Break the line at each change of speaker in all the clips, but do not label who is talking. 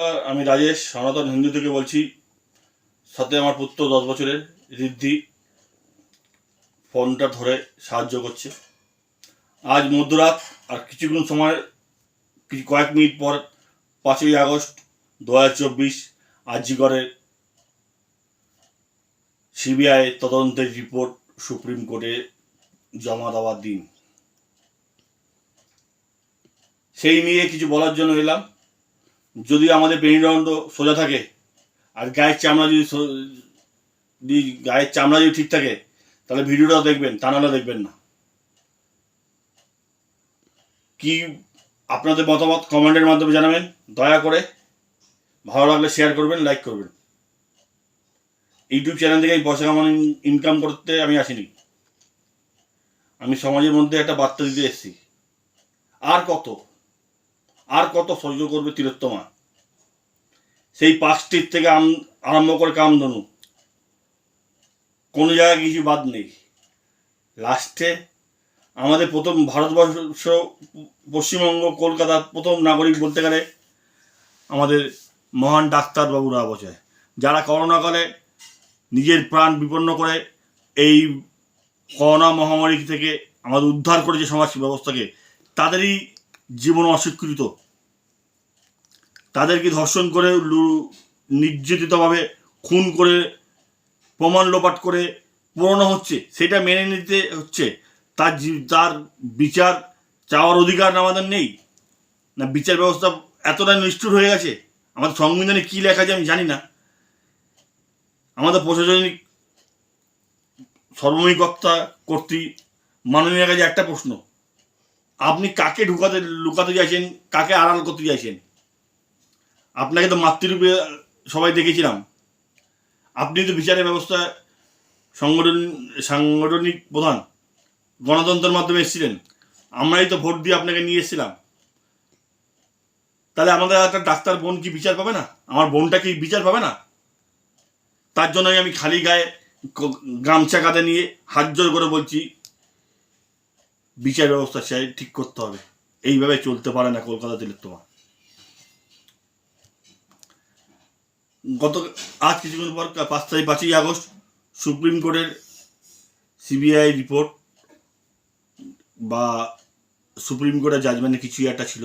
নমস্কার, আমি রাজেশ, সনাতন হিন্দু থেকে বলছি। সাথে আমার পুত্র দশ বছরের ঋদ্ধি ফোনটা ধরে সাহায্য করছে। আজ মধ্যরাত আর কিছুক্ষণ সময়, কিছু কয়েক মিনিট পর পাঁচই আগস্ট দু হাজার চব্বিশ আজিগড়ের সিবিআই তদন্তের রিপোর্ট সুপ্রিম কোর্টে জমা দেওয়ার দিন। সেই নিয়ে কিছু বলার জন্য এলাম। যদি আমাদের মেরুদণ্ড সোজা থাকে, আর গায়ের চামড়া যদি গায়ের চামড়া যদি ঠিক থাকে, তাহলে ভিডিওটাও দেখবেন নাহলে দেখবেন না। কি আপনাদের মতামত কমেন্টের মাধ্যমে জানাবেন, দয়া করে। ভালো লাগলে শেয়ার করবেন লাইক করবেন। ইউটিউব চ্যানেল থেকে আমি পয়সা কামানো ইনকাম করতে আমি আসিনি। আমি সমাজের মধ্যে একটা বার্তা দিতে এসেছি। আর কত? আর কত সহ্য করবে তিলোত্তমা? সেই পাঁচটির থেকে আরম্ভ করে কামধনু। কোনো জায়গায় কিছু বাদ নেই। লাস্টে আমাদের প্রথম ভারতবর্ষ, পশ্চিমবঙ্গ কলকাতার প্রথম নাগরিক বলতে গেলে আমাদের মহান ডাক্তারবাবুরা বোঝায় যারা করোনাকালে নিজের প্রাণ বিপন্ন করে, এই করোনা মহামারী থেকে আমাদের উদ্ধার করেছে সমাজ ব্যবস্থাকে, তাদেরই জীবন অস্বীকৃত। তাদেরকে ধর্ষণ করে নির্যাতিতভাবে, খুন করে, প্রমাণ লোপাট করে পুরনো হচ্ছে, সেটা মেনে নিতে হচ্ছে। তার তার বিচার চাওয়ার অধিকার আমাদের নেই। না, বিচার ব্যবস্থা এতটা নিষ্ঠুর হয়ে গেছে, আমাদের সংবিধানে কী লেখা আছে আমি জানি না। আমাদের প্রশাসনিক সর্বময়িকর্তা কর্তৃক মাননীয় কাছে একটা প্রশ্ন। আপনি কাকে ঢুকাতে, লুকাতে চাইছেন, কাকে আড়াল করতে চাইছেন? আপনাকে তো মাতৃরূপে সবাই দেখেছিলাম। আপনি তো বিচারের ব্যবস্থা সংগঠন, সাংগঠনিক প্রধান, গণতন্ত্রের মাধ্যমে এসেছিলেন। আমরাই তো ভোট দিয়ে আপনাকে নিয়ে এসেছিলাম। তাহলে আমাদের একটা ডাক্তার বোন কি বিচার পাবে না? আমার বোনটা কি বিচার পাবে না? তার জন্যই আমি খালি গায়ে গামছা কাঁধে নিয়ে হাত জোর করে বলছি, বিচার ব্যবস্থা চাই, ঠিক করতে হবে। এইভাবে চলতে পারে না কলকাতা তিলোত্তমা। গত, আজ কিছুক্ষণ পর পাঁচ তারিখ পাঁচই আগস্ট, সুপ্রিম কোর্টের সিবিআই রিপোর্ট বা সুপ্রিম কোর্টের জাজমেন্টে কিছুই একটা ছিল,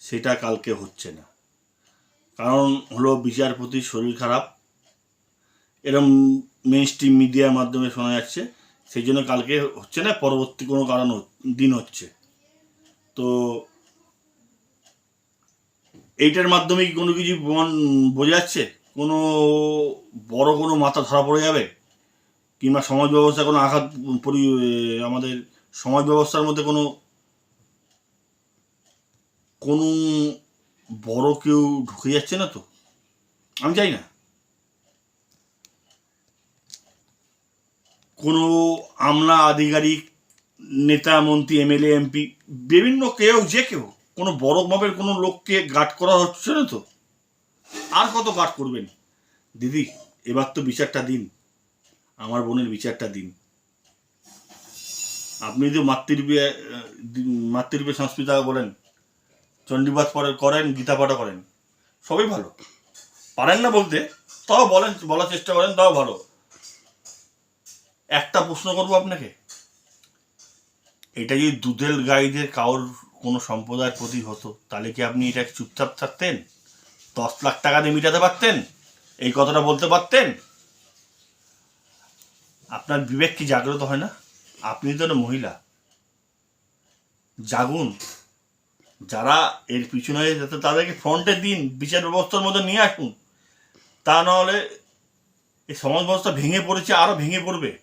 সেটা কালকে হচ্ছে না। কারণ হলো বিচারপতির শরীর খারাপ, এরম মেন স্ট্রিম মিডিয়ার মাধ্যমে শোনা যাচ্ছে, সেই জন্য কালকে হচ্ছে না, পরবর্তী কোনো কারণ দিন হচ্ছে। তো এইটার মাধ্যমে কি কোনো কিছু প্রমাণ বোঝা যাচ্ছে? কোনো বড় কোনো মাথা ধরা পড়ে যাবে? কিংবা সমাজ ব্যবস্থা কোনো আঘাত পরি আমাদের সমাজ ব্যবস্থার মধ্যে কোনো কোনো বড় কেউ ঢুকে যাচ্ছে না তো? আমি চাই না। কোনো আমলা আধিকারিক, নেতা, মন্ত্রী, এমএলএ, এমপি, বিভিন্ন কেউ, যে কেউ কোনো বড় মাপের কোনো লোককে গার্ড করা হচ্ছে না তো? আর কত গার্ড করবেন? দিদি এবার তো বিচারটা দিন। আমার বোনের বিচারটা দিন। আপনি যদি মাতৃরূপে আহ, দি- মাতৃরূপে সংস্কৃত বলেন চণ্ডীবাদ পরে করেন গীতা পাঠও করেন সবই ভালো। পারেন না বলতে তাও বলেন বলার চেষ্টা করেন তাও ভালো। একটা প্রশ্ন করব আপনাকে? এটা যদি দুধেল গাইদের কারোর কোনো সম্প্রদায়ের প্রতি হতো, তাহলে কি আপনি এটা চুপচাপ থাকতেন? দশ লাখ টাকা দিয়ে মিটাতে পারতেন? এই কথাটা বলতে পারতেন? আপনার বিবেক কি জাগ্রত হয় না? আপনি তো মহিলা। জাগুন। যারা এর পিছনে যাতে তাদেরকে ফ্রন্টে দিন, বিচার ব্যবস্থার মধ্যে নিয়ে আসুন। তা নাহলে এই সমাজ ব্যবস্থা ভেঙে পড়েছে আরও ভেঙে পড়বে।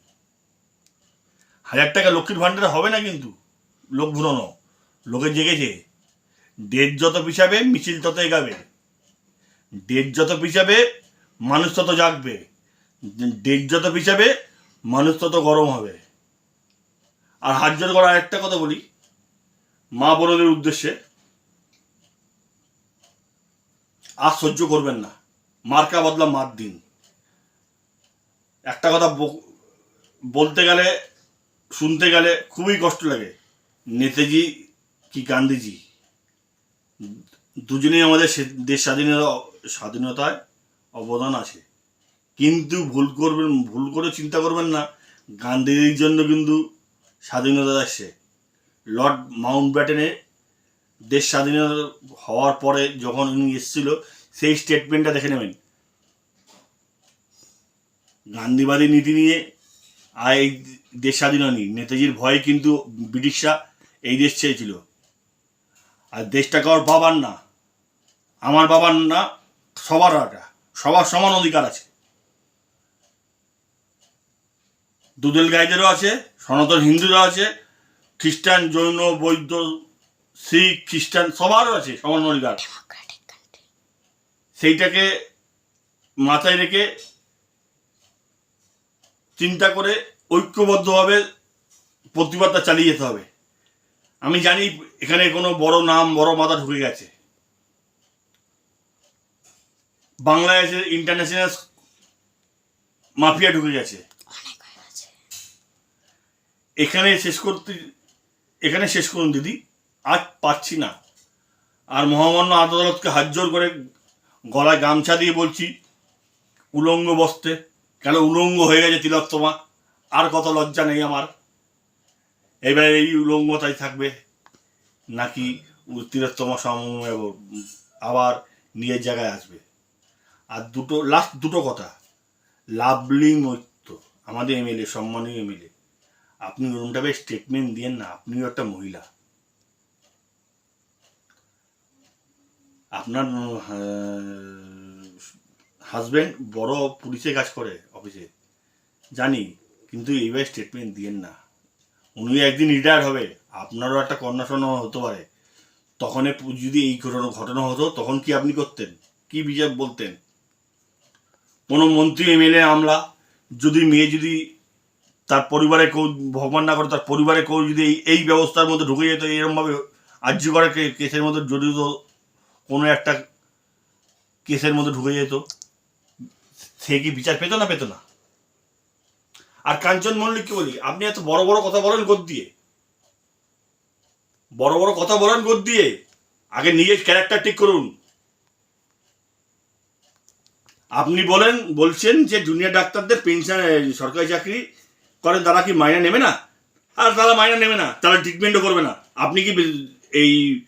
হাজার টাকা লক্ষ্মীর ভাণ্ডারে হবে না কিন্তু, লোক ঘুরানো। লোকে জেগেছে ডেট যত পিছাবে, মিছিল তত এগাবে। ডেট যত পিছাবে, মানুষ তত জাগবে। ডেট যত পিছাবে, মানুষ তত গরম হবে। আর হাত জোর করা আরেকটা কথা বলি, মা বোনদের উদ্দেশ্যে। আর সহ্য করবেন না। মার্কা বদলা মার দিন। একটা কথা বলতে গেলে, শুনতে গেলে খুবই কষ্ট লাগে। নেতাজি কি গান্ধীজি? দুজনেই আমাদের দেশ স্বাধীনতা, স্বাধীনতায় অবদান আছে। কিন্তু ভুল করবেন, ভুল করে চিন্তা করবেন না। গান্ধীজির জন্য কিন্তু স্বাধীনতা আসছে লর্ড মাউন্ট ব্যাটেনে দেশ স্বাধীনতা হওয়ার পরে যখন উনি এসেছিল, সেই স্টেটমেন্টটা দেখে নেবেন। গান্ধীবাদী নীতি নিয়ে আর এই দেশ স্বাধীন নেতাজির ভয়ে কিন্তু ব্রিটিশরা এই দেশ চেয়েছিল। আর দেশটা কারোর বাবার না। আমার বাবার না সবার এটা সবার সমান অধিকার আছে। দুদেল গাইদেরও আছে সনাতন হিন্দুরা আছে খ্রিস্টান জৈন বৌদ্ধ শিখ খ্রিস্টান সবারও আছে সমান অধিকার। সেইটাকে মাথায় রেখে চিন্তা করে ঐক্যবদ্ধভাবে প্রতিবাদটা চালিয়ে যেতে হবে। আমি জানি এখানে কোনো বড় নাম বড় মাথা ঢুকে গেছে। বাংলাদেশের ইন্টারন্যাশনাল মাফিয়া ঢুকে গেছে। এখানে শেষ করতে এখানে শেষ করুন দিদি। আজ পাচ্ছি না। আর মহামান্য আদালতকে হাত জোর করে গলায় গামছা দিয়ে বলছি উলঙ্গ বসতে কেন উলঙ্গ হয়ে গেছে তিলোত্তমা? আর কত লজ্জা নেই আমার। এবার এই উলঙ্গতাই থাকবে নাকি উ- তিলোত্তমা আবার নিজের জায়গায় আসবে? আর দুটো লাস্ট দুটো কথা লাভলি মৈত্য, আমাদের এমএলএ সম্মানীয় এমএলএ আপনি ওরমভাবে স্টেটমেন্ট দিয়েন না, আপনিও একটা মহিলা। আপনার হাজব্যান্ড বড় পুলিশে কাজ করে অফিসে জানি, কিন্তু এইভাবে স্টেটমেন্ট দিয়েন না। উনি একদিন রিটায়ার হবে, আপনারও একটা কন্যা সন্তান হতে পারে। তখন যদি এই ঘটনা ঘটনা হতো, তখন কি আপনি করতেন? কি বিচার বলতেন? কোনো মন্ত্রী এমএলএ আমলা, যদি মেয়ে যদি তার পরিবারে কেউ ভগবান না করে, তার পরিবারে কেউ যদি এই ব্যবস্থার মধ্যে ঢুকে যেত, এরমভাবে আর্য করে কেসের মধ্যে জড়িত কোনো একটা কেসের মধ্যে ঢুকে যেত, সে কি বিচার পেত না পেত না? আর কাঞ্চন মল্লিককে বলি? আপনি এত বড় বড় কথা বলেন গোদ দিয়ে। বড় বড় কথা বলেন গোদ দিয়ে। আগে নিজের ক্যারেক্টার ঠিক করুন। আপনি বলেন, বলছেন যে জুনিয়র ডাক্তারদের পেনশন সরকারি চাকরি করে তারা কি মাইনে নেবে না? আর তারা মাইনে নেবে না, তারা ট্রিটমেন্টও করবে না। আপনি কি এই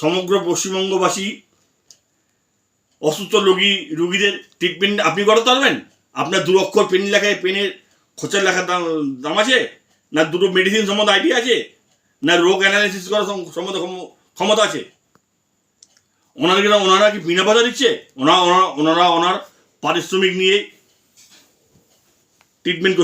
সমগ্র পশ্চিমবঙ্গবাসী অসুস্থ রোগী, রুগীদের ট্রিটমেন্ট আপনি করাতে পারবেন? আপনার দু অক্ষর পেন লেখায় পেনের খোঁচার লেখার দাম দাম আছে? না দুটো মেডিসিন সম্বন্ধে আইডিয়া আছে? না রোগ অ্যানালিসিস করার সম্বন্ধে ক্ষম- ক্ষমতা আছে? ওনাদেরকে ওনারা কি বিনা পয়সা দিচ্ছে? ওনারা ওনারা ওনার পারিশ্রমিক নিয়ে ট্রিটমেন্ট